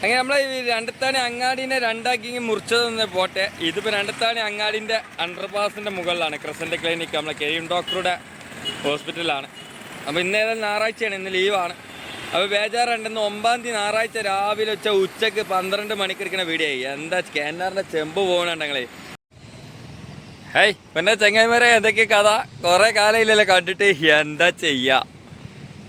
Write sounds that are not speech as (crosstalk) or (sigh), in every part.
അങ്ങനെ നമ്മളെ ഈ രണ്ടത്താണി അങ്ങാടിനെ രണ്ടാക്കി മുറിച്ചത് മുറിച്ചതെന്ന് പോട്ടെ. ഇതിപ്പോൾ രണ്ടത്താണി അങ്ങാടിന്റെ അണ്ടർപാസിന്റെ മുകളിലാണ്. ക്രസന്റ് ക്ലിനിക്ക് നമ്മളെ കെയും ഡോക്ടറുടെ ഹോസ്പിറ്റലാണ് അപ്പോൾ ഇന്ന് ഞായറാഴ്ചയാണ് ഇന്ന് ലീവാണ്. അപ്പോൾ ബേജാറുണ്ടെന്ന് ഒമ്പാം തീയതി ഞായറാഴ്ച രാവിലെ വെച്ച ഉച്ചയ്ക്ക് പന്ത്രണ്ട് മണിക്ക് എടുക്കുന്ന വീഡിയോ എന്താ സ്കാനറിന്റെ ചെമ്പ് പോകണുണ്ടെങ്കിൽ ഹേയ് പിന്നെ ചെങ്ങായിമാരെ എന്തൊക്കെ കഥ? കുറേ കാലമില്ലല്ലോ കണ്ടിട്ട്. എന്താ ചെയ്യാ?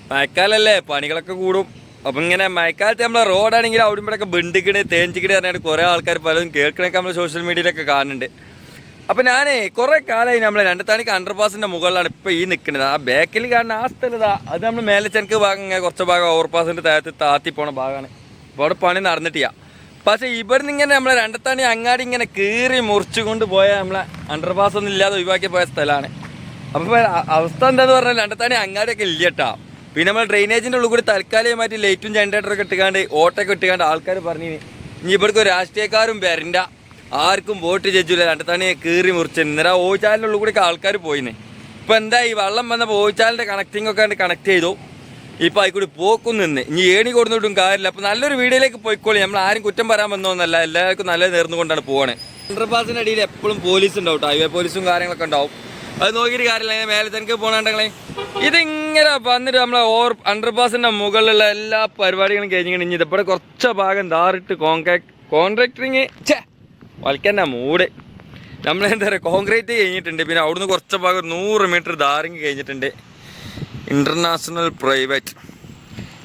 മഴക്കാലല്ലേ പണികളൊക്കെ കൂടും. അപ്പം ഇങ്ങനെ മഴക്കാലത്ത് നമ്മളെ റോഡാണെങ്കിൽ അവിടെ ഇവിടെയൊക്കെ ബണ്ടിക്കണ് തേഞ്ചിക്കണ് പറഞ്ഞിട്ട് കുറേ ആൾക്കാർ പലതും കേൾക്കണൊക്കെ നമ്മൾ സോഷ്യൽ മീഡിയയിലൊക്കെ കാണുന്നുണ്ട്. അപ്പം ഞാനേ കുറേ കാലമായി നമ്മളെ രണ്ടത്താണിക്ക് അണ്ടർപാസിന്റെ മുകളിലാണ് ഇപ്പോൾ ഈ നിൽക്കുന്നത് ആ ബാക്കിൽ കാണുന്ന ആ സ്ഥലതാ അത് നമ്മൾ മേലെ ചെനക്ക് ഭാഗം കുറച്ച് ഭാഗം ഓവർപാസിന്റെ താഴത്ത് താത്തി പോണ ഭാഗമാണ് അപ്പൊ അവിടെ പണി നടന്നിട്ടില്ല. പക്ഷേ ഇവിടുന്ന് ഇങ്ങനെ നമ്മളെ രണ്ടത്താണി അങ്ങാടി ഇങ്ങനെ കീറി മുറിച്ചു കൊണ്ട് പോയ നമ്മളെ അണ്ടർപാസ് ഒന്നും ഇല്ലാതെ ഒഴിവാക്കി പോയ സ്ഥലമാണ് അപ്പോൾ അവസ്ഥ എന്താന്ന് പറഞ്ഞാൽ രണ്ടത്താണി അങ്ങാടിയൊക്കെ ഇല്ല കേട്ടോ. പിന്നെ നമ്മൾ ഡ്രെയിനേജിന്റെ ഉള്ളിൽ കൂടി തൽക്കാലികമായിട്ട് ലൈറ്റും ജനറേറ്ററൊക്കെ ഇട്ടുകാണ്ട് ഓട്ടൊക്കെ ഇട്ടുകാണ്ട് ആൾക്കാർ പറഞ്ഞു ഇനി ഇവിടേക്ക് രാഷ്ട്രീയക്കാരും വരണ്ട. ആർക്കും വോട്ട് ജഡ്ജില്ല തണി കീറി മുറിച്ച്. ഇന്നലെ ഓച്ചാലിന്റെ ഉള്ളിൽ കൂടി ആൾക്കാർ പോയിന്. ഇപ്പം എന്താ ഈ വെള്ളം വന്നപ്പോൾ ഓച്ചാലിന്റെ കണക്റ്റിംഗ് ഒക്കെ കണക്ട് ചെയ്തു. ഇപ്പൊ കൂടി പോക്കും നിന്ന്. ഇനി ഏണി കൊടുത്തിട്ടും കാര്യമില്ല. അപ്പൊ നല്ലൊരു വീഡിയോയിലേക്ക് പോയിക്കോളി. നമ്മൾ ആരും കുറ്റം പറയാൻ വന്നോന്നല്ല എല്ലാവർക്കും നല്ല നേർന്നുകൊണ്ടാണ് പോകണേ അണ്ടർപാസിന്റെ അടിയിൽ എപ്പോഴും പോലീസ് ഉണ്ടാവും. ഹൈവേ പോലീസും കാര്യങ്ങളൊക്കെ ഉണ്ടാവും. അത് നോക്കിയിട്ട് കാര്യമില്ല മേലെ തനിക്ക് പോകണുണ്ടെങ്കിലേ ഇതിങ്ങനെ വന്നിട്ട് നമ്മളെ ഓവർ അണ്ടർപാസിന്റെ മുകളിലുള്ള എല്ലാ പരിപാടികളും കഴിഞ്ഞിങ്ങനെ ഇനി ഇതിവിടെ കുറച്ച് ഭാഗം ദാറിട്ട് കോൺട്രാക്ട് കോൺട്രാക്ടറിങ് ഛേ വലിക്കണ്ട മൂട്. നമ്മളെന്താ പറയുക കോൺക്രീറ്റ് കഴിഞ്ഞിട്ടുണ്ട്. പിന്നെ അവിടുന്ന് കുറച്ച് ഭാഗം നൂറ് മീറ്റർ ദാറിങ് കഴിഞ്ഞിട്ടുണ്ട്. ഇന്റർനാഷണൽ പ്രൈവറ്റ്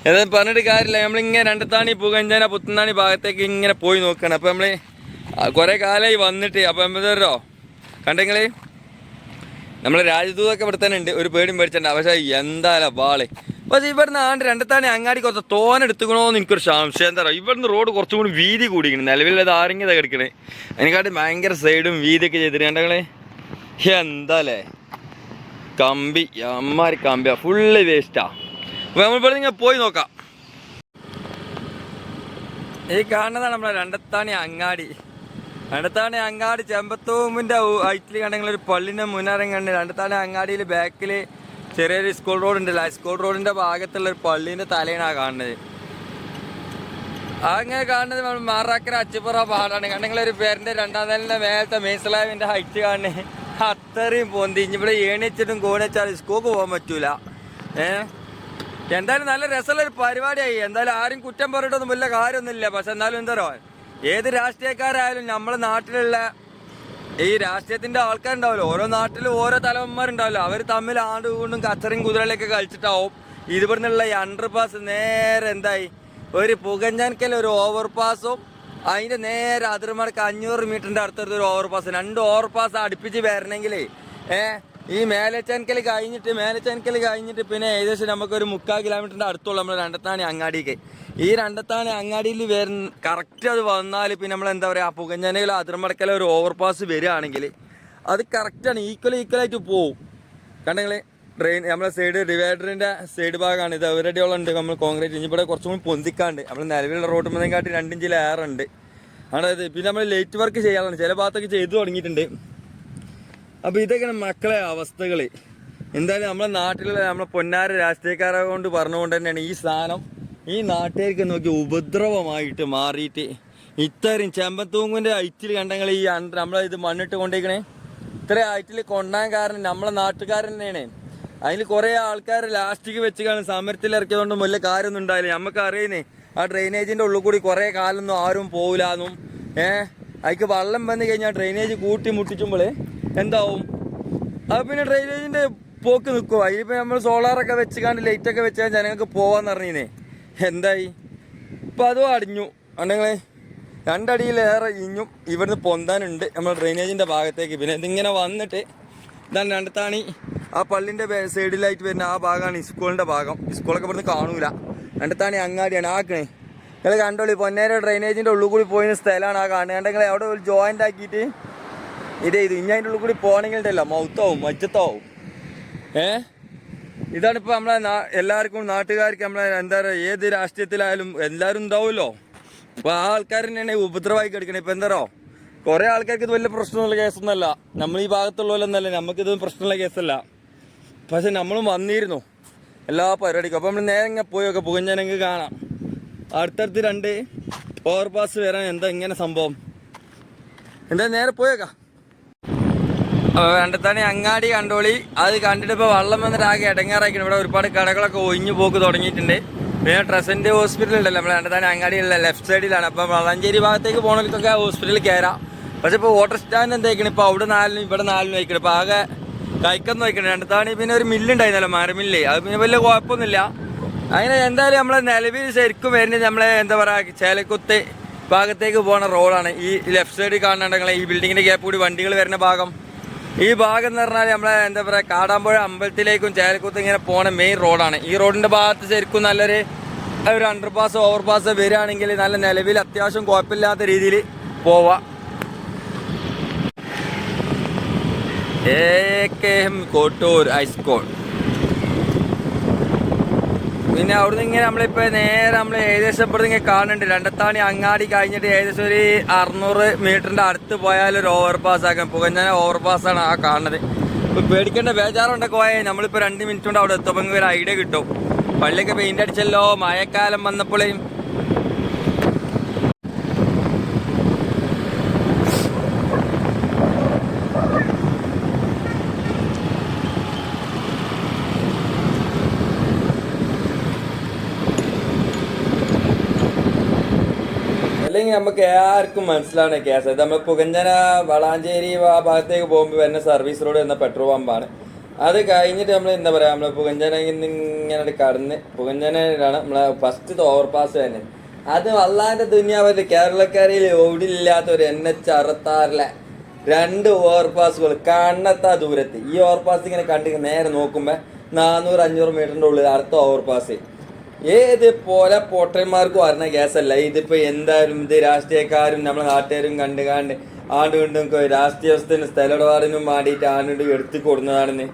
ഏതായാലും പറഞ്ഞിട്ട് കാര്യമില്ല. നമ്മളിങ്ങനെ രണ്ടത്താണി പൂകഞ്ചാന പുത്തനാണി ഭാഗത്തേക്ക് ഇങ്ങനെ പോയി നോക്കണം. അപ്പോൾ നമ്മൾ കുറേ കാലമായി വന്നിട്ട് അപ്പോൾ എന്താ പറയുക കണ്ടെങ്കിൽ നമ്മൾ രാജദൂതൊക്കെ ഇവിടെ തന്നെ ഉണ്ട്. ഒരു പേടിയും പേടിച്ചിട്ടുണ്ട് പക്ഷേ എന്തായാലും ബാൾ പക്ഷേ ഇവിടുന്ന് ആണ്ട് രണ്ടത്താണി അങ്ങാടി കുറച്ച് തോന എടുത്തുക്കണോന്ന് എനിക്കൊരു സംശയം. എന്താ പറയുക? ഇവിടുന്ന് റോഡ് കുറച്ചും കൂടി വീതി കൂടിക്കണം നിലവിൽ അത് ആരെങ്കിലും കിടക്കണേ അതിനെക്കാട്ടി ഭയങ്കര സൈഡും വീതിയൊക്കെ ചെയ്തിട്ട് കണ്ടെങ്കിലേ എന്താല്ലേ കമ്പി. അമ്മാരി കമ്പിയാ. ഫുള്ള് വേസ്റ്റാ. അപ്പൊ നമ്മളിവിടെ നിങ്ങൾ പോയി നോക്കാം. ഈ കാണുന്നതാണ് നമ്മളെ രണ്ടത്താണി അങ്ങാടി. രണ്ടത്താണി അങ്ങാടി ചെമ്പത്തൂമ്പിന്റെ ഹൈറ്റിൽ കണ്ടെങ്കിൽ ഒരു പള്ളിന്റെ മുന്നേറം കണ്ട് അടുത്താണ് അങ്ങാടിയിൽ ബാക്കിൽ ചെറിയൊരു സ്കൂൾ റോഡ് ഉണ്ടല്ലോ ആ സ്കൂൾ റോഡിന്റെ ഭാഗത്തുള്ള ഒരു പള്ളീന്റെ തലയാണ് ആ കാണുന്നത്. അങ്ങനെ കാണുന്നത് നമ്മൾ മാറാക്കര അച്ചിപ്പുറ പാടാണ്. കണ്ടെങ്കിൽ ഒരു പേരിന്റെ രണ്ടാം നിലന്റെ മേലത്തെ മേസലാവിന്റെ ഹൈറ്റ് കാണുന്നത്. അത്രയും പൊന്തി. ഇവിടെ ഏണിച്ചിട്ടും കോണിച്ചാലും സ്കൂക്ക് പോകാൻ പറ്റൂല. ഏ? എന്തായാലും നല്ല രസമുള്ള ഒരു പരിപാടിയായി. എന്തായാലും ആരും കുറ്റം പറഞ്ഞിട്ടൊന്നും വലിയ കാര്യമൊന്നുമില്ല. പക്ഷെ എന്തായാലും എന്താ ഏത് രാഷ്ട്രീയക്കാരായാലും നമ്മളെ നാട്ടിലുള്ള ഈ രാഷ്ട്രീയത്തിന്റെ ആൾക്കാരുണ്ടാവല്ലോ. ഓരോ നാട്ടിലും ഓരോ തലവന്മാരുണ്ടാവല്ലോ. അവർ തമ്മിൽ ആണ്ട് കൊണ്ടും കച്ചറയും കുതിരയിലൊക്കെ കളിച്ചിട്ടാവും. ഇതിവിടുന്നുള്ള ഈ അണ്ടർ പാസ് നേരെ എന്തായി? ഒരു പുകഞ്ഞാൻക്കൽ ഒരു ഓവർ പാസും അതിന്റെ നേരെ അതിർമടക്ക് അഞ്ഞൂറ് മീറ്ററിന്റെ അടുത്തൊരു ഓവർ പാസ് രണ്ട് ഓവർ പാസ് അടുപ്പിച്ച് വരണമെങ്കിലേ ഏ ഈ മേലച്ചാൻകൽ കഴിഞ്ഞിട്ട് മേലച്ചാൻകൽ കഴിഞ്ഞിട്ട് പിന്നെ ഏകദേശം നമുക്കൊരു മുക്കാൽ കിലോമീറ്ററിന്റെ അടുത്തുള്ള നമ്മൾ രണ്ടത്താണി അങ്ങാടിക്ക്. ഈ രണ്ടത്താണി അങ്ങാടിയിൽ വരുന്ന കറക്റ്റ് അത് വന്നാൽ പിന്നെ നമ്മൾ എന്താ പറയുക പുകഞ്ഞനയിലോ അതിർമടക്കലോ ഒരു ഓവർപാസ് വരികയാണെങ്കിൽ അത് കറക്റ്റാണ് ഈക്വൽ ഈക്വലായിട്ട് പോവും. കണ്ടെങ്കിൽ ട്രെയിൻ നമ്മളെ സൈഡ് ഡിവൈഡറിന്റെ സൈഡ് ഭാഗമാണ് ഇത് ഉള്ളുണ്ട് നമ്മൾ കോൺക്രീറ്റ് ഇനി ഇവിടെ കുറച്ചും കൂടി പൊന്തിക്കാണ്ട്. നമ്മൾ നിലവിലുള്ള റോഡ് മുതൽ കാട്ടി ഉണ്ട്. ആണത് പിന്നെ നമ്മൾ ലൈറ്റ് വർക്ക് ചെയ്യാറുണ്ട് ചില ഭാഗത്തൊക്കെ ചെയ്തു തുടങ്ങിയിട്ടുണ്ട്. അപ്പോൾ ഇതൊക്കെയാണ് മക്കളെ അവസ്ഥകൾ എന്തായാലും നമ്മളെ നാട്ടിലുള്ള നമ്മളെ പൊന്നാര രാഷ്ട്രീയക്കാരെ കൊണ്ട് പറഞ്ഞുകൊണ്ട് തന്നെയാണ് ഈ സാധനം ഈ നാട്ടുകാർക്ക് നോക്കി ഉപദ്രവമായിട്ട് മാറിയിട്ട് ഇത്രയും ചെമ്പത്തൂങ്ങിന്റെ ഐറ്റിൽ കണ്ടെങ്കിൽ ഈ നമ്മളെ ഇത് മണ്ണിട്ട് കൊണ്ടിരിക്കണേ ഇത്ര ഐറ്റിൽ കൊണ്ടാൻ കാരണം നമ്മളെ നാട്ടുകാരൻ തന്നെയാണ്. അതിൽ കുറേ ആൾക്കാർ ലാസ്റ്റിക്ക് വെച്ച് കാണും സമരത്തിൽ ഇറക്കിയതുകൊണ്ടും വലിയ കാര്യമൊന്നും ഉണ്ടായില്ല. നമുക്ക് അറിയുന്നേ ആ ഡ്രെയിനേജിന്റെ ഉള്ളിൽ കൂടി കുറേ കാലമൊന്നും ആരും പോകില്ലാന്നും ഏഹ് അതിക്ക് വള്ളം വന്നു കഴിഞ്ഞാൽ ഡ്രെയിനേജ് കൂട്ടി മുട്ടിച്ചുമ്പോൾ എന്താവും? അത് പിന്നെ ഡ്രെയിനേജിന്റെ പോക്ക് നിൽക്കും അതിലിപ്പോ നമ്മൾ സോളാറൊക്കെ വെച്ചുകാണ്ട് ലൈറ്റൊക്കെ വെച്ചാൽ ജനങ്ങൾക്ക് പോവാന്ന് പറഞ്ഞേ എന്തായി? ഇപ്പൊ അതും അടിഞ്ഞു. അണ്ടെങ്കിൽ രണ്ടടിയിലേറെ ഇഞ്ഞും ഇവിടുന്ന് പൊന്താനുണ്ട് നമ്മൾ ഡ്രെയിനേജിന്റെ ഭാഗത്തേക്ക്. പിന്നെ ഇതിങ്ങനെ വന്നിട്ട് ഇതാണ് രണ്ടത്താണി. ആ പള്ളിന്റെ സൈഡിലായിട്ട് വരുന്ന ആ ഭാഗമാണ് സ്കൂളിന്റെ ഭാഗം. സ്കൂളൊക്കെ ഇവിടുന്ന് കാണൂല. രണ്ടത്താണി അങ്ങാടിയാണ്. ആക്കണേ നിങ്ങൾ കണ്ടോളി പൊന്നേര ഡ്രെയിനേജിന്റെ ഉള്ളിൽ കൂടി പോയിരുന്ന സ്ഥലമാണ് ആ കാണുന്നത്. അവിടെ ഒരു ജോയിന്റ് ആക്കിയിട്ട് ഇത് ഇത് ഇനി അതിന്റെ ഉള്ളിൽ കൂടി പോകണമെങ്കിൽ ഉണ്ടല്ലോ മൗത്താവും മജ്ജത്താവും. ഏ? ഇതാണ് ഇപ്പോൾ നമ്മളെ നാ- എല്ലാവർക്കും നാട്ടുകാർക്ക് നമ്മളെ എന്താ പറയുക ഏത് രാഷ്ട്രീയത്തിലായാലും എല്ലാവരും ഉണ്ടാവുമല്ലോ. അപ്പോൾ ആ ആൾക്കാർ തന്നെയാണ് ഉപദ്രവമായി കിടക്കണേ. ഇപ്പം എന്താ കുറേ ആൾക്കാർക്ക് ഇത് വലിയ പ്രശ്നമുള്ള കേസൊന്നുമല്ല നമ്മൾ ഈ ഭാഗത്തുള്ളവരൊന്നല്ല നമുക്കിത് പ്രശ്നമുള്ള കേസല്ല. പക്ഷെ നമ്മളും വന്നിരുന്നു. എല്ലാ പരിപാടിക്കും. അപ്പോൾ നമ്മൾ നേരെ ഇങ്ങനെ ഒക്കെ പുകഞ്ഞനെങ്കിൽ കാണാം. അടുത്തടുത്ത് രണ്ട് ഓവർ പാസ് വരാൻ എന്താ ഇങ്ങനെ സംഭവം? എന്താ നേരെ പോയേക്കാം. രണ്ടത്താണി അങ്ങാടി കണ്ടോളി. അത് കണ്ടിട്ട് ഇപ്പോൾ വെള്ളം വന്നിട്ട് ആകെ ഇടങ്ങാറായിരിക്കണം ഇവിടെ ഒരുപാട് കടകളൊക്കെ ഒഴിഞ്ഞു പോക്ക് തുടങ്ങിയിട്ടുണ്ട്. പിന്നെ ട്രസന്റ് ഹോസ്പിറ്റൽ ഉണ്ടല്ലോ. നമ്മുടെ അങ്ങാടി അങ്ങാടിയുള്ള ലെഫ്റ്റ് സൈഡിലാണ്. അപ്പോൾ വള്ളഞ്ചേരി ഭാഗത്തേക്ക് പോകണമെങ്കിലൊക്കെ ഹോസ്പിറ്റലിൽ കയറാം പക്ഷേ ഇപ്പോൾ വാട്ടർ സ്റ്റാൻഡ് എന്തായിരിക്കണം ഇപ്പോൾ അവിടെ നാലിനും ഇവിടെ നാലിനും വയ്ക്കണം ഇപ്പോൾ ആകെ കൈക്കൊന്നും വയ്ക്കണം രണ്ടത്താണി പിന്നെ ഒരു മില്ലുണ്ടായിരുന്നല്ലോ മരമില്ലേ അത് പിന്നെ വലിയ കുഴപ്പമൊന്നുമില്ല. അങ്ങനെ എന്തായാലും നമ്മളെ നിലവിൽ ശരിക്കും വരുന്നത് നമ്മളെ എന്താ പറയുക ചേലക്കുത്ത് ഭാഗത്തേക്ക് പോകുന്ന റോഡാണ് ഈ ലെഫ്റ്റ് സൈഡിൽ കാണുന്നുണ്ടെങ്കിൽ ഈ ബിൽഡിങ്ങിന്റെ ഗ്യാപ്പ് കൂടി വണ്ടികൾ വരുന്ന ഭാഗം. ഈ ഭാഗം എന്ന് പറഞ്ഞാൽ നമ്മളെ എന്താ പറയുക കാടാമ്പുഴ അമ്പലത്തിലേക്കും ചേലക്കുത്ത് ഇങ്ങനെ പോണ മെയിൻ റോഡാണ് ഈ റോഡിന്റെ ഭാഗത്ത് ശരിക്കും നല്ലൊരു ഒരു അണ്ടർ പാസ് ഓവർ പാസ് വരികയാണെങ്കിൽ നല്ല നിലവിൽ അത്യാവശ്യം കുഴപ്പമില്ലാത്ത രീതിയിൽ പോവാം. A K M Kottoor high school പിന്നെ അവിടുന്ന് ഇങ്ങനെ നമ്മളിപ്പോ നേരെ നമ്മൾ ഏകദേശം ഇപ്പുറത്ത് ഇങ്ങനെ കാണുന്നുണ്ട്. രണ്ടത്താണി അങ്ങാടി കഴിഞ്ഞിട്ട് ഏകദേശം ഒരു അറുന്നൂറ് മീറ്ററിന്റെ അടുത്ത് പോയാൽ ഒരു ഓവർ പാസ് ആക്കാം പുകഞ്ഞാൽ ഓവർ പാസ് ആണ് ആ കാണുന്നത്. ഇപ്പൊ പേടിക്കേണ്ട ബേജാറുണ്ടൊക്കെ പോയാൽ നമ്മളിപ്പോ രണ്ട് മിനിറ്റ് കൊണ്ട് അവിടെ എത്തുമ്പോൾ ഒരു ഐഡിയ കിട്ടും. പള്ളിയൊക്കെ പെയിന്റ് അടിച്ചല്ലോ. മഴക്കാലം വന്നപ്പോഴേയും അല്ലെങ്കിൽ നമുക്ക് ആർക്കും മനസ്സിലാണ് കേസ്. നമ്മൾ പുകഞ്ഞന വളാഞ്ചേരി ആ ഭാഗത്തേക്ക് പോകുമ്പോൾ വരുന്ന സർവീസ് റോഡ് എന്ന പെട്രോൾ പമ്പാണ് അത് കഴിഞ്ഞിട്ട് നമ്മൾ എന്താ പറയാ പുകഞ്ചനയിൽ പുകഞ്ചന ഇങ്ങനെ കടന്ന് പുകഞ്ചനയിലാണ് നമ്മളെ ഫസ്റ്റ് ഓവർപാസ് തന്നെ. അത് വല്ലാന്റെ ദുനിയാവിൽ കേരളക്കാരിൽ ഓടില്ലാത്ത ഒരു എൻ എച്ച് രണ്ട് ഓവർപാസുകൾ കണ്ണെത്താ ദൂരത്ത്. ഈ ഓവർപാസ് ഇങ്ങനെ കണ്ടിട്ട് നേരെ നോക്കുമ്പോൾ നാനൂറ് അഞ്ഞൂറ് മീറ്ററിന്റെ ഉള്ളിൽ അടുത്ത ഓവർ പാസ് ഏത് പോലെ പോട്ടന്മാർക്കും അറിഞ്ഞ കേസല്ല ഇതിപ്പോ എന്തായാലും ഇത് രാഷ്ട്രീയക്കാരും നമ്മളെ നാട്ടുകാരും കണ്ട് കണ്ട് ആണ്ട് കൊണ്ടും രാഷ്ട്രീയത്തിന് സ്ഥലമിടപാടിനും വേണ്ടിയിട്ട് ആണ്ട് എടുത്തു കൊടുക്കുന്നതാണെന്ന്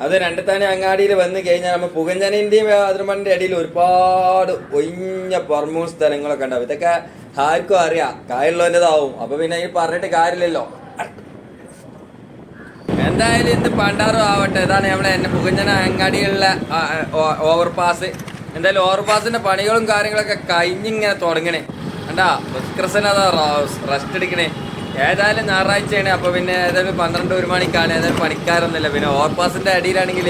അത് രണ്ടത്താനെ അങ്ങാടിയിൽ വന്ന് കഴിഞ്ഞാൽ നമ്മൾ പുകഞ്ചനന്റെയും അതിർമണിന്റെ ഇടയിൽ ഒരുപാട് ഒഴിഞ്ഞ പറമ്പൂൺ സ്ഥലങ്ങളൊക്കെ ഉണ്ടാവും. ഇതൊക്കെ ആർക്കും അറിയാം. കായുള്ളവന്റെതാവും അപ്പൊ പിന്നെ ഈ പറഞ്ഞിട്ട് കാര്യമില്ലല്ലോ. എന്തായാലും ഇത് പണ്ടാറും ആവട്ടെ. ഇതാണ് നമ്മളെ എന്റെ പുകഞ്ഞന അങ്ങാടികളിലെ ഓവർ പാസ് എന്തായാലും ഓവർ പാസിന്റെ പണികളും കാര്യങ്ങളൊക്കെ കഴിഞ്ഞിങ്ങനെ തുടങ്ങണേ. കണ്ടാ ബസ്ക്രസൻ റെസ്റ്റ് എടുക്കണേ. ഏതായാലും ഞായറാഴ്ചയാണ് അപ്പൊ പിന്നെ ഏതായാലും പന്ത്രണ്ട് ഒരു മണിക്കാണ് ഏതായാലും പണിക്കാരൊന്നുമില്ല. പിന്നെ ഓവർ പാസിന്റെ അടിയിലാണെങ്കിൽ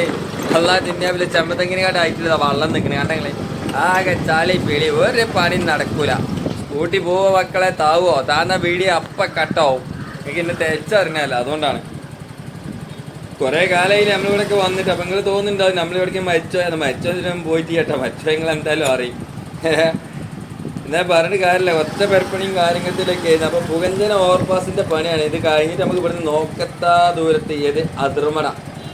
അല്ലാ തിന്നാവില്ല ചെമ്പത്തെങ്ങനെയാണ്ട് ആയിട്ടില്ല വള്ളം നിൽക്കണേ കണ്ടെങ്കിലേ ആകെ ചാളി പിളി ഒരു പണി നടക്കൂല. സ്കൂട്ടി പോവോ മക്കളെ താവോ? താന്ന വീടി അപ്പ കട്ടാവും. എനിക്ക് എന്നെ തെച്ചറിഞ്ഞല്ല അതുകൊണ്ടാണ്. കുറെ കാലമായി നമ്മളിവിടെ വന്നിട്ട്. അപ്പൊ നിങ്ങൾ തോന്നുന്നുണ്ടാവും നമ്മളിവിടേക്ക് മരിച്ചോ? അത് മരിച്ചോ പോയിട്ട് കേട്ടോ. മരിച്ചോ നിങ്ങൾ എന്തായാലും അറിയും. (laughs) എന്നാ പറഞ്ഞിട്ട് കാര്യമില്ല. ഒറ്റ പെരപ്പണിയും കാര്യങ്ങളിലൊക്കെ ആയിരുന്നു. അപ്പൊ പുകഞ്ചന ഓവർപാസിന്റെ പണിയാണ്. ഇത് കഴിഞ്ഞിട്ട് നമുക്ക് ഇവിടുന്ന് നോക്കത്താ ദൂരത്ത് ഏത്? അതിർമട.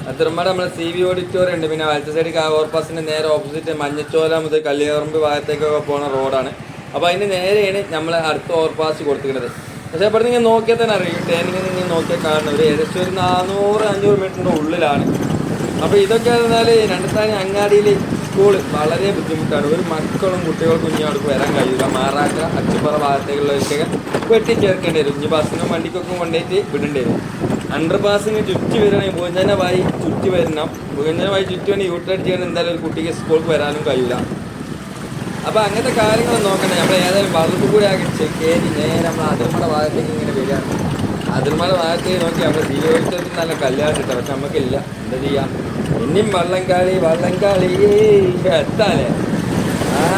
അതിർമട നമ്മളെ സി വി ഓഡിറ്റോറിയം ഉണ്ട്. പിന്നെ വലത്തെ ആ ഓവർപാസിന്റെ നേരെ ഓപ്പോസിറ്റ് മഞ്ഞച്ചോല മുതൽ കല്ലിയറമ്പ് ഭാഗത്തേക്കൊക്കെ പോണ റോഡാണ് അപ്പൊ അതിന് നേരെയാണ് നമ്മൾ അടുത്ത ഓവർപാസ് കൊടുത്തിരിക്കുന്നത്. പക്ഷെ ഇവിടെ നിങ്ങൾ നോക്കിയാൽ തന്നെ അറിയും. ടേനിങ് നിങ്ങൾ നോക്കിയാൽ കാണുന്ന ഒരു ഏകദേശം ഒരു നാനൂറ് അഞ്ഞൂറ് മീറ്ററിന്റെ ഉള്ളിലാണ്. അപ്പോൾ ഇതൊക്കെ പറഞ്ഞാൽ രണ്ടത്താണി അങ്ങാടിയിൽ സ്കൂൾ വളരെ ബുദ്ധിമുട്ടാണ്. ഒരു മക്കളും ഇനി അവിടെ വരാൻ കഴിയില്ല. മാറാക്ക അച്ചുപറ ഭാഗത്തേക്കുള്ളവർക്കൊക്കെ വെട്ടി ചേർക്കേണ്ടി വരും. ഇനി ബസ്സിനും വണ്ടിക്കൊക്കെ കൊണ്ടുപോയിട്ട് വിടേണ്ടി വരും. അണ്ടർ പാസിന് ചുറ്റി വരണമെങ്കിൽ ഭുജനമായി ചുറ്റി വരണം. ഭുജനമായി ചുറ്റി വേണമെങ്കിൽ യൂട്ടേൺ ചെയ്യണം. എന്തായാലും ഒരു കുട്ടിക്ക് സ്കൂൾക്ക് വരാനും കഴിയില്ല. അപ്പൊ അങ്ങനത്തെ കാര്യങ്ങൾ നോക്കണ്ടേ. നമ്മൾ ഏതായാലും വളർപ്പ് കൂടി ആകെ കയറി നേരെ നമ്മൾ അതിർമട ഭാഗത്തേക്ക് ഇങ്ങനെ വരികയാണ് അതിർമട ഭാഗത്തേക്ക് നോക്കി നമ്മൾ ജീവിതത്തിൽ നല്ല കല്യാണം കിട്ടാം. പക്ഷെ നമുക്കില്ല എന്താ ചെയ്യാം? ഇനിയും വള്ളംകാളി വള്ളംകാളി എത്താലേ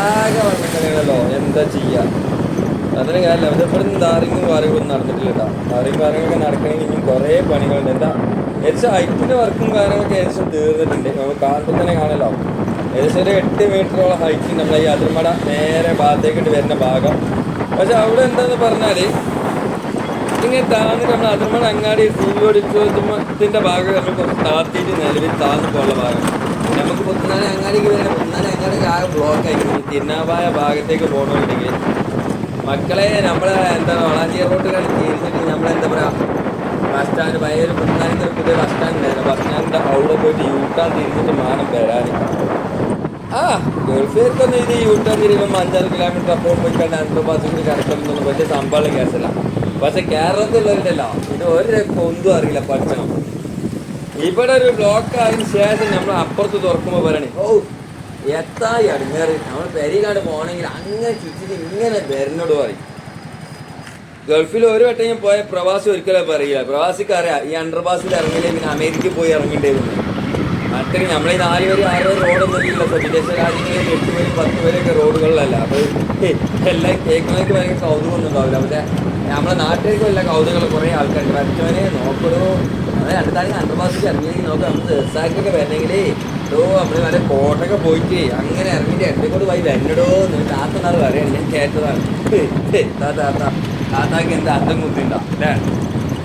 ആകെ വള്ളംകളികളല്ലോ? എന്താ ചെയ്യാ? അതിന് കാര്യമില്ല അത് ഇവിടുന്ന് ദാറിങ്ങും കാര്യങ്ങളൊന്നും നടന്നിട്ടില്ല കേട്ടോ. ദാറിങ് കാര്യങ്ങളൊക്കെ നടക്കണമെങ്കിൽ ഇനിയും കുറേ പണികളുണ്ട്. എന്താ? ഏകദേശം ഹൈറ്റിന്റെ വർക്കും കാര്യങ്ങളൊക്കെ ഏകദേശം തീർന്നിട്ടുണ്ട്. നമുക്ക് കാണുമ്പോൾ തന്നെ കാണല്ലോ ഏകദേശം ഒരു എട്ട് മീറ്ററോളം ഹൈറ്റ് നമ്മളെ ഈ അതിർമട നേരെ ഭാഗത്തേക്കിട്ട് വരുന്ന ഭാഗം. പക്ഷെ അവിടെ എന്താന്ന് പറഞ്ഞാൽ ഇങ്ങനെ താന്ന് നമ്മൾ അതിർമട അങ്ങാടി സീവോടിച്ചോത്തിന്റെ ഭാഗം നമ്മൾ കുറച്ച് താത്തിയിട്ട് നിലവിൽ താന്ന് പോലുള്ള ഭാഗം. നമുക്ക് പുത്തനാനെ അങ്ങാടിക്ക് വരുന്ന പുത്തനാനെ അങ്ങാടിക്ക് ആകെ ബ്ലോക്ക് ആയിരിക്കും. തിന്നാവായ ഭാഗത്തേക്ക് പോകണമെന്നുണ്ടെങ്കിൽ മക്കളെ നമ്മളെ എന്താ വളാഞ്ചേരി റോഡ് കളിച്ചിട്ട് നമ്മളെന്താ പറയാ ബസ് സ്റ്റാൻഡ് ഭയങ്കര ഒരു പുതിയ ബസ് സ്റ്റാൻഡ് ഉണ്ടായിരുന്നു. ബസ് സ്റ്റാൻഡിന്റെ അവിടെ പോയിട്ട് യൂട്ടാൻ തിരിച്ചിട്ട് മാനം വരാൻ ആ ഗൾഫിലേക്കൊന്നും ഇത് യൂട്ടാൻ തിരിയുമ്പോൾ അഞ്ചാറ് കിലോമീറ്റർ അപ്പോൾ പോയി കണ്ട് അൻപത് ബസ് കൂടി കടക്കൊന്നും വലിയ സംഭവമുള്ള കേസല്ല പക്ഷെ കേരളത്തിലുള്ളവരുടെ ഇത് ഒരു ഒന്നും അറിയില്ല പഠിക്കണം ഇവിടെ ഒരു ബ്ലോക്ക് ആയതിനു ശേഷം നമ്മൾ അപ്പുറത്ത് തുറക്കുമ്പോൾ പറയണേ ഓ എത്തായി അടുങ്ങേറ് നമ്മൾ പെരികാണ്ട് പോകണമെങ്കിൽ അങ്ങനെ ചുറ്റിട്ട് ഇങ്ങനെ വരുന്നോട് പറയും. ഗൾഫിൽ ഒരു വട്ടം ഞാൻ പോയ പ്രവാസി ഒരിക്കലും പറയില്ല. പ്രവാസിക്ക് അറിയാം ഈ അണ്ടർ പാസിൽ ഇറങ്ങില്ലേ പിന്നെ അമേരിക്കയിൽ പോയി ഇറങ്ങേണ്ടിയിരുന്നു അത്രയും നമ്മളെ നാല് പേര് ആറ് റോഡൊന്നും ഇല്ല ഇപ്പോൾ വിദേശ രാജ്യങ്ങളിൽ എട്ട് പേര് പത്ത് പേരൊക്കെ റോഡുകളിലല്ല അപ്പോൾ എല്ലാം കേൾക്കുന്നവർക്ക് ഭയങ്കര കൗതുകമൊന്നും ഉണ്ടാവില്ല. പക്ഷേ നമ്മളെ നാട്ടിലേക്കും എല്ലാ കൗതുകങ്ങൾ കുറേ ആൾക്കാർ പറ്റവനെ നോക്കണോ? അതായത് അടുത്താണെങ്കിൽ അണ്ടർ പാസിൽ ഇറങ്ങിയെങ്കിൽ നോക്കാം നമുക്ക് ദിവസമായിട്ടൊക്കെ വരണമെങ്കിൽ ഓ നമ്മുടെ നല്ല കോട്ടൊക്കെ പോയിട്ട് അങ്ങനെ ഇറങ്ങിയിട്ട് എന്റെ കൂടെ പോയി വരണടോ എന്ന് താത്ത നാൾ പറയാണ് ഞാൻ കേട്ടതാണ്. താത്ത താത്ത. താത്താക്ക് എന്ത് അർത്ഥം കുത്തിണ്ടാ അല്ലേ?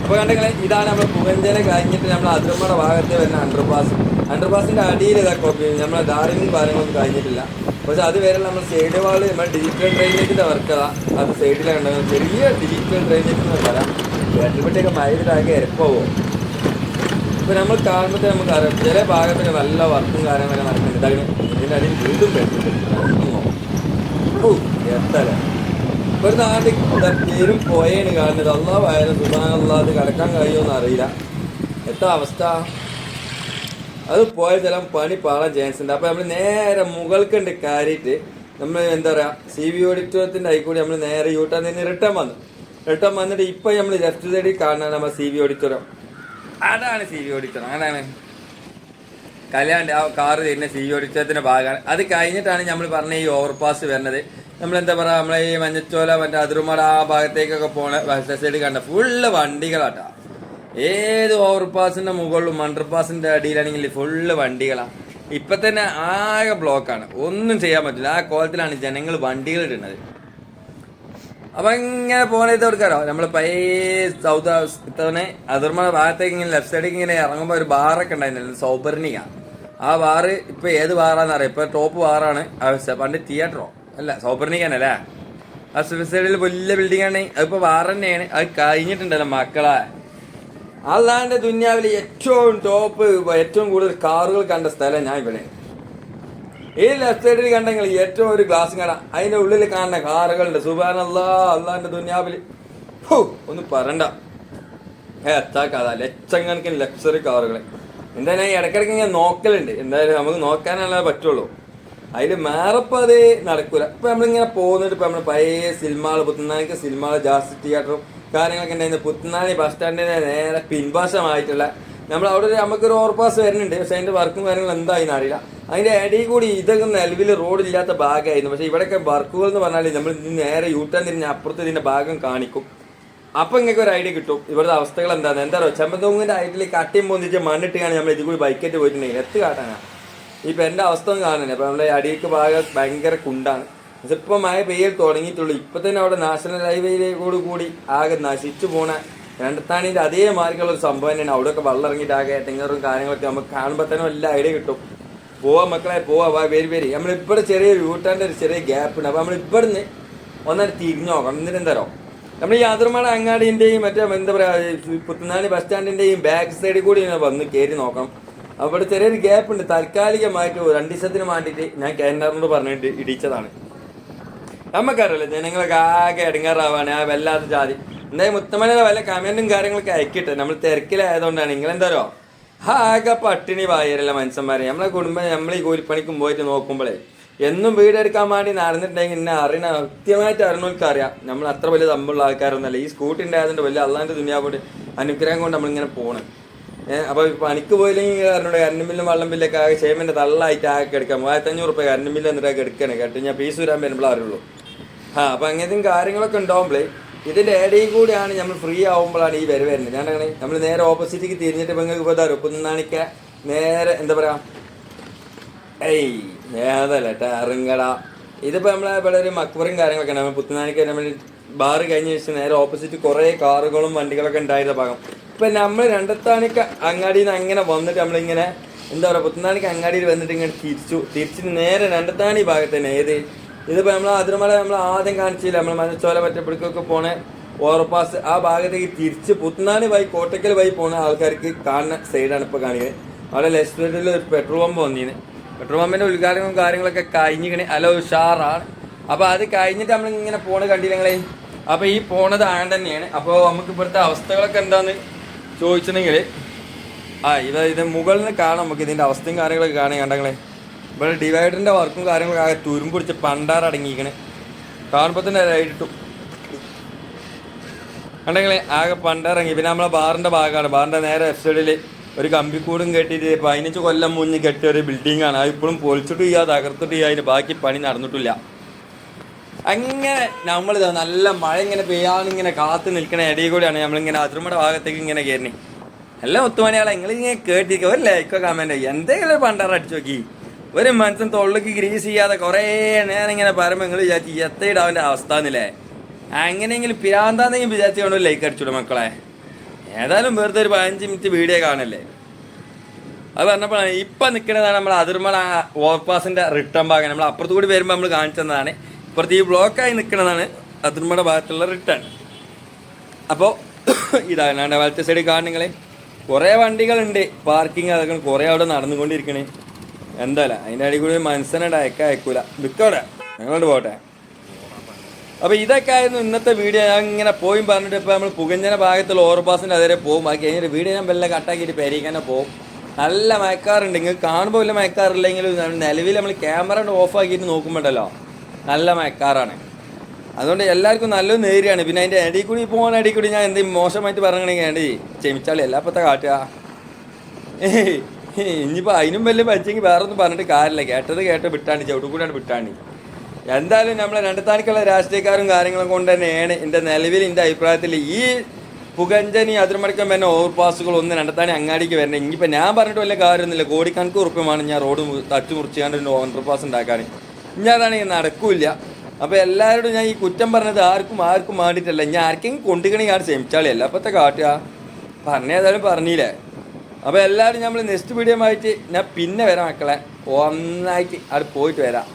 അപ്പോൾ കണ്ടെങ്കിൽ ഇതാണ് നമ്മൾ പുകഞ്ചന കഴിഞ്ഞിട്ട് നമ്മൾ അതിർമ്മയുടെ ഭാഗത്ത് വരുന്ന അണ്ടർപാസ് അണ്ടർപാസിന്റെ അടിയിൽ കോപ്പി നമ്മളെ ഡാറിങ്ങും കാര്യങ്ങളൊന്നും കഴിഞ്ഞിട്ടില്ല. പക്ഷെ അത് വരെ നമ്മൾ സൈഡ് വാൾ നമ്മൾ ഡിജിറ്റൽ ഡ്രൈനേജിന്റെ വർക്കതാണ് അത്. സൈഡിലാണ് ചെറിയ ഡിജിറ്റൽ ഡ്രൈനേജ് എന്ന് പറയാം വേട്ടപ്പെട്ടിയൊക്കെ മഴയിലാകെ ഇരപ്പാവോ ഇപ്പൊ നമ്മൾ കാണുമ്പോൾ നമുക്ക് അറിയാം. ചില ഭാഗത്തൊക്കെ നല്ല വർക്കും കാര്യങ്ങളൊക്കെ നടക്കുന്നുണ്ട്. അതിന് ഇതിന്റെ അടിയിൽ വീണ്ടും എത്തല്ലേ? ഒരു നാട്ടിൽ പേരും പോയേന് കാണുന്നത്. അള്ളാ അള്ളാഹായാലും സുബാനല്ലാതെ കിടക്കാൻ കഴിയുമെന്ന് അറിയില്ല. എത്ര അവസ്ഥ? അത് പോയ ചില പണി പാളാൻ ചാൻസ് ഉണ്ട്. അപ്പൊ നമ്മൾ നേരെ മുകൾക്കുണ്ട് കയറിയിട്ട് നമ്മൾ എന്താ പറയാ സി വി ഓഡിറ്റോറിയത്തിന്റെ ആയിക്കൂടി നമ്മൾ നേരെ യൂട്ടാൻ നിന്ന് റിട്ടേൺ വന്നു. റിട്ടേൺ വന്നിട്ട് ഇപ്പൊ നമ്മൾ ലെഫ്റ്റ് സൈഡിൽ കാണുന്ന നമ്മൾ സി വി ഓഡിറ്റോറിയം അതാണ് സി വി ഓടിച്ചത് അതാണ്. കല്യാണ്ട് ആ കാറ് തരുന്ന സി വി ഓടിച്ചതിന്റെ ഭാഗമാണ്. അത് കഴിഞ്ഞിട്ടാണ് നമ്മൾ പറഞ്ഞ ഈ ഓവർപാസ് വരുന്നത്. നമ്മൾ എന്താ പറയാ? നമ്മളെ ഈ മഞ്ഞച്ചോല മറ്റേ അതിർമാട ആ ഭാഗത്തേക്കൊക്കെ പോണ സൈഡ് കണ്ട ഫുള്ള് വണ്ടികളാട്ടാ. ഏത് ഓവർപാസിന്റെ മുകളിലും അണ്ടർപാസിന്റെ അടിയിലാണെങ്കിൽ ഫുള്ള് വണ്ടികളാണ് ഇപ്പൊ തന്നെ ആകെ ബ്ലോക്കാണ് ഒന്നും ചെയ്യാൻ പറ്റില്ല. ആ കോലത്തിലാണ് ജനങ്ങൾ വണ്ടികൾ ഇടുന്നത്. അപ്പൊ ഇങ്ങനെ പോകണത് കൊടുക്കാറോ നമ്മൾ പൈ സൗത്ത് ഇത്തവണ അതിർമ ഭാഗത്തേക്ക് ഇങ്ങനെ ലെഫ്റ്റ് സൈഡിൽ ഇങ്ങനെ ഇറങ്ങുമ്പോൾ ഒരു ബാറൊക്കെ ഉണ്ടായിരുന്നില്ല സൗപർണിക ആ ബാറ് ഇപ്പൊ ഏത് ബാറാന്ന് അറിയാം? ഇപ്പൊ ടോപ്പ് ബാറാണ് പണ്ട് തിയേറ്ററോ അല്ല സൗപർണികനല്ലേ ആ സിവിൽ സൈഡിൽ വലിയ ബിൽഡിംഗ് ആണ്. അതിപ്പോ ബാർ തന്നെയാണ്. അത് കഴിഞ്ഞിട്ടുണ്ടല്ലോ മക്കളെ. അല്ലാണ്ട് ദുന്യാവിലെ ഏറ്റവും ടോപ്പ് ഏറ്റവും കൂടുതൽ കാറുകൾ കണ്ട സ്ഥലം ഞാൻ ഇവിടെ. ഈ ലെഫ്റ്റ് സൈഡിൽ കണ്ടെങ്കിൽ ഏറ്റവും ഒരു ഗ്ലാസ് കാണാം. അതിന്റെ ഉള്ളിൽ കാണുന്ന കാറുകളുണ്ട് സുബാൻ അല്ലാ അള്ളാന്റെ ദുന്യാവിൽ. ഒന്ന് പറണ്ട. എത്താ കഥ ലക്ഷക്കണക്കിന് ലക്ഷറി കാറുകൾ എന്തായാലും ഞാൻ ഇടയ്ക്കിടയ്ക്ക് ഞാൻ നോക്കലുണ്ട്. എന്തായാലും നമുക്ക് നോക്കാനല്ലേ പറ്റുള്ളൂ. അതിൽ മേറപ്പം അത് നടക്കൂല. ഇപ്പൊ നമ്മളിങ്ങനെ പോകുന്നിട്ട് ഇപ്പൊ നമ്മൾ പഴയ സിനിമകൾ പുത്തനാളിക്ക് സിനിമകൾ ജാസ്തി തിയേറ്ററും കാര്യങ്ങളൊക്കെ ഉണ്ടായിരുന്നു പുത്തനാളി ബസ് സ്റ്റാൻഡിന്റെ നേരെ പിൻവാശമായിട്ടുള്ള നമ്മൾ അവിടെ നമുക്കൊരു ഓവർപാസ് വരുന്നുണ്ട്. പക്ഷെ അതിന്റെ വർക്കും കാര്യങ്ങളും എന്തായി അറിയില്ല. അതിന്റെ ഇടയിൽ കൂടി ഇതൊക്കെ നിലവിൽ റോഡില്ലാത്ത ഭാഗമായിരുന്നു. പക്ഷെ ഇവിടെയൊക്കെ വർക്കുകൾ എന്ന് പറഞ്ഞാൽ നമ്മൾ നേരെ യൂട്ടേൺ തിരിഞ്ഞ അപ്പുറത്ത് ഇതിന്റെ ഭാഗം കാണിക്കും. അപ്പൊ നിങ്ങൾക്ക് ഒരു ഐഡിയ കിട്ടും. ഇവിടുത്തെ അവസ്ഥകൾ എന്താണ് എന്താ പറയുക ചെമ്പന്തോങ്ങിന്റെ ഐറ്റിൽ കട്ടിയും പൊന്നിച്ച് മണ്ണിട്ടാണ് നമ്മൾ ഇതിൽ കൂടി ബൈക്കറ്റ് പോയിട്ടുണ്ടെങ്കിൽ. എത്ത് കാട്ടാനാ? ഇപ്പൊ എന്റെ അവസ്ഥ ഒന്നും കാണുന്നില്ല. അപ്പം നമ്മുടെ അടിയിലേക്ക് ഭാഗം ഭയങ്കര കുണ്ടാണ്. ഇപ്പൊ മഴ പെയ്യൽ തുടങ്ങിയിട്ടുള്ളൂ. ഇപ്പൊ തന്നെ അവിടെ നാഷണൽ ഹൈവേയിലേക്കോട് കൂടി ആകെ നശിച്ചു പോണ രണ്ടത്താണിന്റെ അതേ മാർക്കുള്ള ഒരു സംഭവം തന്നെയാണ്. അവിടെയൊക്കെ വെള്ളം ഇറങ്ങിയിട്ട് ആകെ ടെങ്ങറും കാര്യങ്ങളൊക്കെ നമുക്ക് കാണുമ്പോൾ തന്നെ വല്ല ഐഡിയ കിട്ടും. പോവാ മക്കളെ പോവാ വാ വരി വരി. നമ്മളിപ്പോഴും ചെറിയൊരു വീട്ടാന്റെ ഒരു ചെറിയ ഗ്യാപ്പ് ഉണ്ട്. അപ്പോൾ നമ്മൾ ഇവിടുന്ന് ഒന്നര തിരിഞ്ഞു നോക്കണം. എന്നിട്ട് തരാം നമ്മൾ ഈ ആതിർമാട അങ്ങാടിന്റെയും മറ്റേ എന്താ പറയുക പുത്തനാളി ബസ് സ്റ്റാൻഡിന്റെയും ബാക്ക് സൈഡിൽ കൂടി വന്ന് കയറി നോക്കണം. അവിടെ ചെറിയൊരു ഗ്യാപ്പ് ഉണ്ട്. താൽക്കാലികമായിട്ട് രണ്ട് ദിവസത്തിന് വേണ്ടിയിട്ട് ഞാൻ കേന്ദ്രനോട് പറഞ്ഞിട്ട് ഇടിച്ചതാണ്. നമുക്കറിയില്ല ജനങ്ങളൊക്കെ ആകെ ഇടങ്ങാറാവാണ് ആ വല്ലാത്ത ജാതി. എന്തായാലും മുത്തമ്മയുടെ വല്ല കമന്റും കാര്യങ്ങളൊക്കെ അയക്കിട്ടെ. നമ്മൾ തിരക്കിലായതുകൊണ്ടാണ്. നിങ്ങൾ എന്താരോ ആകെ പട്ടിണി വായരല്ല മനുഷ്യന്മാരെ. നമ്മളെ കുടുംബം നമ്മൾ ഈ കൂലിപ്പണിക്കും പോയിട്ട് നോക്കുമ്പോഴേ എന്നും വീടെടുക്കാൻ വേണ്ടി നടന്നിട്ടുണ്ടെങ്കിൽ എന്നെ അറിയണ കൃത്യമായിട്ട് അറിയണവർക്ക് അറിയാം നമ്മൾ അത്ര വലിയ തമ്പുള്ള ആൾക്കാരൊന്നുമല്ല. ഈ സ്കൂട്ടി ഉണ്ടായതുകൊണ്ട് വലിയ അള്ളാന്റെ ദുനിയാവോട് അനുഗ്രഹം കൊണ്ട് നമ്മളിങ്ങനെ പോകണം ഏഹ് അപ്പൊ ഈ പണിക്ക് പോയില്ലെങ്കിൽ കാരണം കറണ്ട് ബില്ലും വെള്ളം ബില്ലൊക്കെ ആകെ ക്ഷേമന്റെ തള്ളായിട്ട് ആകെ എടുക്കാം. മൂവായിരത്തി അഞ്ഞൂറ് റുപ്യ കറണ്ട് ബില്ല് എന്നിട്ട് എടുക്കണേ. കേട്ട്? ഞാൻ പീസ് വരാൻ വരുമ്പോൾ അറിയുള്ളൂ. ആ അപ്പൊ അങ്ങനെയും കാര്യങ്ങളൊക്കെ ഉണ്ടാവുമ്പോഴേ ഇതിന്റെ ഇടയിൽ കൂടിയാണ് നമ്മൾ ഫ്രീ ആവുമ്പോഴാണ് ഈ വരെ വരുന്നത്. ഞാൻ അങ്ങനെ നമ്മൾ നേരെ ഓപ്പോസിറ്റിക്ക് തിരിഞ്ഞിട്ട് ഇപ്പൊ നിങ്ങൾക്ക് ഇപ്പോൾ പുന്നാണിക്ക നേരെ എന്താ പറയാ? ഏയ് ഏതല്ല ടാറിങ്കട ഇതിപ്പോ നമ്മളെ ഇവിടെ ഒരു മക്ബറും കാര്യങ്ങളൊക്കെ ഉണ്ട്. നമ്മൾ പുത്തുനാനിക്ക് നമ്മൾ ബാറ് കഴിഞ്ഞ ശേഷം നേരെ ഓപ്പോസിറ്റ് കുറേ കാറുകളും വണ്ടികളൊക്കെ ഉണ്ടായിരുന്ന ഭാഗം. ഇപ്പൊ നമ്മൾ രണ്ടത്താണിക്ക അങ്ങാടിയിൽ നിന്ന് അങ്ങനെ വന്നിട്ട് നമ്മളിങ്ങനെ എന്താ പറയാ പുത്തുനാനിക്ക് അങ്ങാടിയിൽ വന്നിട്ട് ഇങ്ങനെ തിരിച്ചു തിരിച്ചിട്ട് നേരെ രണ്ടത്താണി ഭാഗത്ത് തന്നെ. ഏത്? ഇതിപ്പോ നമ്മൾ അതിരമല നമ്മൾ ആദ്യം കാണിച്ചില്ല. നമ്മൾ മനച്ചോല മറ്റപ്പടിക്കൊക്കെ പോണേ. ഓവർപാസ് ആ ഭാഗത്തേക്ക് തിരിച്ച് പുത്തനാട് വഴി കോട്ടക്കൽ വഴി പോണ ആൾക്കാർക്ക് കാണുന്ന സൈഡാണ് ഇപ്പൊ കാണിക്കുന്നത് അവിടെ ലെസ്റ്റോറന്റിൽ ഒരു പെട്രോൾ പമ്പ് വന്നിന്. പെട്രോൾ പമ്പിന്റെ ഉദ്ഘാടനവും കാര്യങ്ങളൊക്കെ കഴിഞ്ഞിക്കണേ. അല്ല ഉഷാറാണ്. അപ്പോൾ അത് കഴിഞ്ഞിട്ട് നമ്മൾ ഇങ്ങനെ പോണ കണ്ടില്ലങ്ങളെ അപ്പോൾ ഈ പോണത് ആൺ തന്നെയാണ്. അപ്പോൾ നമുക്ക് ഇവിടുത്തെ അവസ്ഥകളൊക്കെ എന്താന്ന് ചോദിച്ചിട്ടുണ്ടെങ്കിൽ ആ ഇത് ഇത് മുകളിൽ നിന്ന് കാണാം നമുക്ക് ഇതിന്റെ അവസ്ഥയും കാര്യങ്ങളൊക്കെ കാണാൻ കണ്ടങ്ങളെ ഇവിടെ ഡിവൈഡറിന്റെ വർക്കും കാര്യങ്ങളൊക്കെ തുരുമ്പ് പിടിച്ച് പണ്ടാറടങ്ങിയിരിക്കണ് കാണുമ്പോൾ തന്നെ ഇട്ടു കണ്ടെങ്കിൽ ആകെ പണ്ടിറങ്ങി പിന്നെ നമ്മളെ ബാറിന്റെ ഭാഗമാണ്. ബാറിന്റെ നേരെ ലെഫ്റ്റ് സൈഡിൽ ഒരു കമ്പിക്കൂടും കെട്ടിയിട്ട് പതിനഞ്ച് കൊല്ലം മുന്നിൽ കെട്ടിയ ഒരു ബിൽഡിംഗ് ആണ്. അത് ഇപ്പോഴും പൊളിച്ചിട്ട് ചെയ്യാ തകർത്തിട്ട് ചെയ്യാ അതിന് ബാക്കി പണി നടന്നിട്ടില്ല. അങ്ങനെ നമ്മൾ നല്ല മഴ ഇങ്ങനെ പെയ്യാന്നിങ്ങനെ കാത്തു നിൽക്കണ ഇടയിൽ കൂടിയാണ് നമ്മളിങ്ങനെ അതിർമയുടെ ഭാഗത്തേക്ക് ഇങ്ങനെ കയറി എല്ലാം ഒത്തുമണിയാളെ നിങ്ങൾ ഇങ്ങനെ കേട്ടിരിക്കുക. ഒരു ലൈക്കോ കമന്റോ എന്തെങ്കിലും ഒരു പണ്ടാറ അടിച്ചു നോക്കി. ഒരു മനുഷ്യൻ തൊള്ളിക്ക് ഗ്രീസ് ചെയ്യാതെ കുറേ നേരം ഇങ്ങനെ പറയുമ്പോൾ നിങ്ങൾ വിചാരിച്ചു എത്തയുടെ അവന്റെ അവസ്ഥ എന്നില്ലേ? അങ്ങനെയെങ്കിലും പിരാന്താന്നെങ്കിലും വിചാരിച്ചുകൊണ്ട് ലൈക്ക് അടിച്ചുവിടും മക്കളെ. ഏതായാലും വെറുതെ ഒരു പതിനഞ്ച് മിനിറ്റ് വീഡിയോ കാണല്ലേ? അത് പറഞ്ഞപ്പോഴാണ് ഇപ്പം നിൽക്കുന്നതാണ് നമ്മൾ അതിർമല ഓവർപാസിന്റെ റിട്ടേൺ ഭാഗം. നമ്മൾ അപ്പുറത്തു കൂടി വരുമ്പോൾ നമ്മൾ കാണിച്ചതാണ് ഇപ്പുറത്ത് ഈ ബ്ലോക്കായി നിൽക്കുന്നതാണ് അതിർമല ഭാഗത്തുള്ള റിട്ടേൺ അപ്പോൾ ഇതാണ് വലത്തെ സൈഡ് കാണുങ്ങളെ കുറേ വണ്ടികളുണ്ട്. പാർക്കിംഗ് അതൊക്കെ കുറേ അവിടെ നടന്നുകൊണ്ടിരിക്കണേ. എന്തായാലും അതിന്റെ അടി കൂടി മനസ്സിനായിട്ട് അയക്കാൻ അയക്കൂല. നിൽക്കവിടെ ഞങ്ങളോട് പോട്ടെ. അപ്പോൾ ഇതൊക്കെ ആയിരുന്നു ഇന്നത്തെ വീഡിയോ. ഞാൻ ഇങ്ങനെ പോയി പറഞ്ഞിട്ട് ഇപ്പൊ നമ്മൾ പുകഞ്ഞന ഭാഗത്തുള്ള ഓവർപാസിന്റെ അതിരെ പോകും. ബാക്കി കഴിഞ്ഞിട്ട് വീഡിയോ ഞാൻ വല്ല കട്ടാക്കിയിട്ട് പേരിക്കാനെ പോകും. നല്ല മയക്കാറുണ്ട്. നിങ്ങൾ കാണുമ്പോൾ വല്ല മയക്കാറില്ലെങ്കിലും നിലവിൽ നമ്മൾ ക്യാമറ ഓഫ് ആക്കിയിട്ട് നോക്കുമ്പോണ്ടല്ലോ? നല്ല മയക്കാറാണ്. അതുകൊണ്ട് എല്ലാവർക്കും നല്ലൊരു നേരിയാണ്. പിന്നെ അതിന്റെ ഇടയിൽ കൂടി പോകാൻ ഇടയിൽ കൂടി ഞാൻ എന്തെങ്കിലും മോശമായിട്ട് പറഞ്ഞിട്ടുണ്ടെങ്കിൽ ക്ഷമിച്ചാളി. എല്ലാപ്പത്തെ കാട്ടുക. ഏയ്, ഇനിയിപ്പോൾ അതിനും വലിയ പറ്റിയെങ്കിൽ വേറെ ഒന്നും പറഞ്ഞിട്ട് കാര്യമില്ല. കേട്ടത് കേട്ട് വിട്ടാണ്ട് ചവിട്ടുകൂടാണ് വിട്ടാണ്. എന്തായാലും നമ്മളെ രണ്ടത്താണിക്കുള്ള രാഷ്ട്രീയക്കാരും കാര്യങ്ങളും കൊണ്ട് തന്നെയാണ് എന്റെ നിലവിൽ എന്റെ അഭിപ്രായത്തിൽ ഈ പുകഞ്ചനി അതിർമടക്കം വരുന്ന ഓവർപാസുകൾ ഒന്ന് രണ്ടത്താണി അങ്ങാടിക്ക് വരണം. ഇനിയിപ്പോൾ ഞാൻ പറഞ്ഞിട്ട് വലിയ കാര്യമൊന്നുമില്ല. കോടിക്കണക്ക് ഉറപ്പുമാണ് ഞാൻ റോഡ് തച്ചു മുറിച്ചാണ്ട് ഒരു ഓവർപാസ് ഉണ്ടാക്കാൻ ഇനി അതാണെങ്കിൽ നടക്കൂല അപ്പോൾ എല്ലാവരോടും ഞാൻ ഈ കുറ്റം പറഞ്ഞത് ആർക്കും ആർക്കും വേണ്ടിയിട്ടല്ല. ഞാൻ ആർക്കെങ്കിലും കൊണ്ടുകണെങ്കിൽ ആട് ക്ഷമിച്ചാളി. അപ്പോഴത്തെ കാട്ടുക. പറഞ്ഞേതായാലും പറഞ്ഞില്ലേ? അപ്പോൾ എല്ലാവരും നമ്മൾ നെക്സ്റ്റ് വീഡിയോ ആയിട്ട് ഞാൻ പിന്നെ വരാം മക്കളെ. ഒന്നായിട്ട് അവിടെ പോയിട്ട് വരാം.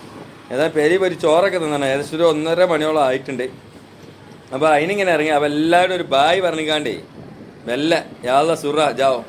ഏതാ പേര് പോയി ചോറൊക്കെ തിന്നണം ഏകദേശം ഒരു ഒന്നര മണിയോളം ആയിട്ടുണ്ട്. അപ്പോൾ അതിനിങ്ങനെ ഇറങ്ങി. അപ്പോൾ എല്ലാവരും ഒരു ബായ് പറഞ്ഞിക്കാണ്ടേ മെല്ലെ. യാതാ സുറ ജാവോ.